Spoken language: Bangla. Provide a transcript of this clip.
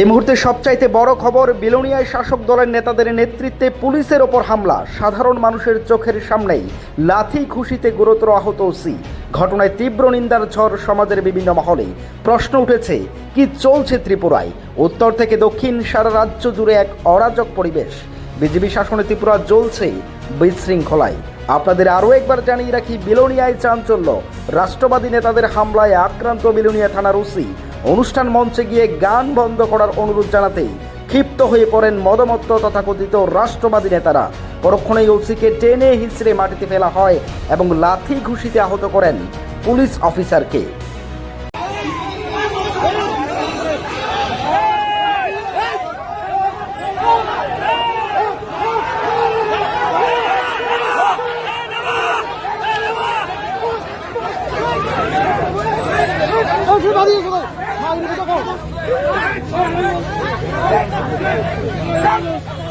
এই মুহূর্তে সবচাইতে বড় খবর, বিলোনিয়ায় শাসক দলের নেতাদের নেতৃত্বে পুলিশের ওপর হামলা। সাধারণ মানুষের চোখের সামনেই লাথি খুশিতে গুরুতর আহত ওসি। ঘটনায় তীব্র নিন্দার ঝড় সমাজের বিভিন্ন মহলে। প্রশ্ন উঠেছে, কি চলছে ত্রিপুরায়? উত্তর থেকে দক্ষিণ, সারা রাজ্য জুড়ে এক অরাজক পরিবেশ। বিজেপি শাসনে ত্রিপুরা জ্বলছে বিশৃঙ্খলায়। আপনাদের আরও একবার জানিয়ে রাখি, বিলোনিয়ায় চাঞ্চল্য। রাষ্ট্রবাদী নেতাদের হামলায় আক্রান্ত বিলোনিয়া থানার ওসি অনুষ্ঠান মঞ্চে গিয়ে গান বন্ধ করার অনুরোধ জানাতেই ক্ষিপ্ত হয়ে পড়েন মদমত্ত তথাকথিত রাষ্ট্রবাদী নেতারা। পরক্ষণেই ওসিকে টেনে হিঁচড়ে মাটিতে ফেলা হয় এবং লাথি ঘুষিতে আহত করেন পুলিশ অফিসারকে। Let's go.